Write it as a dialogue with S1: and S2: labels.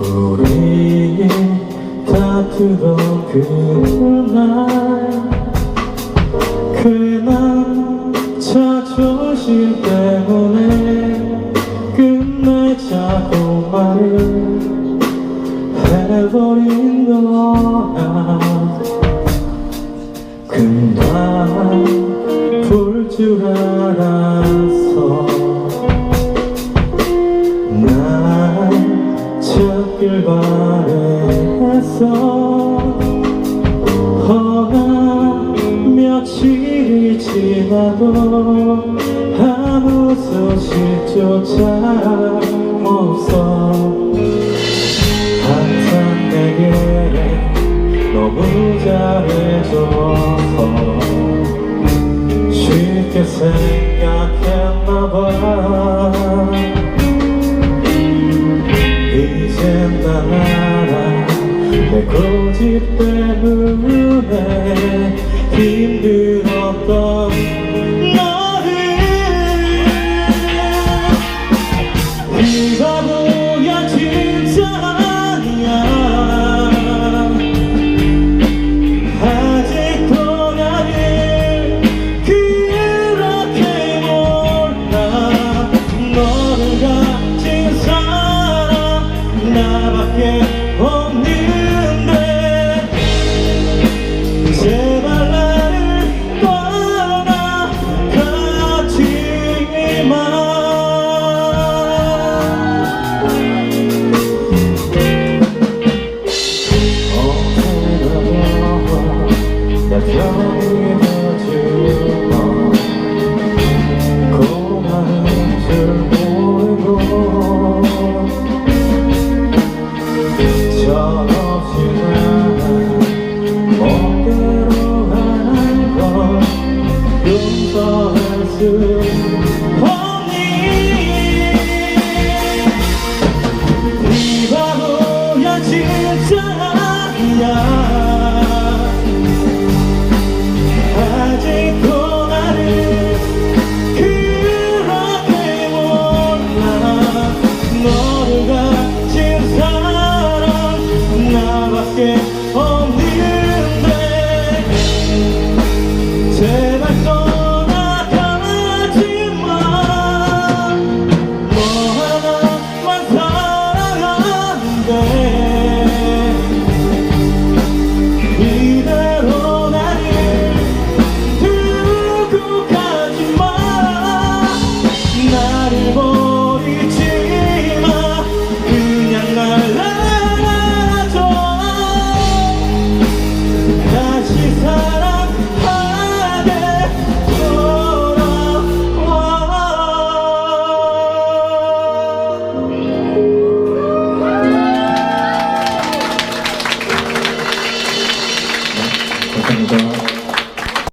S1: 우리의 다투던 그날 그날 자존심 때문에 끝내자고 말을 해버린 거야. 그날 볼줄 알아. 바랬어. 허나 며칠이 지나도 아무 소식조차 없어. 항상 내게 너무 잘해줘서 쉽게 생각했나봐 내 고집 때문에 힘들었던 너를. 이 바보야 진짜 아니야. 아직도 나를 그렇게 몰라. 너를 가진 사람 나밖에 없는 You.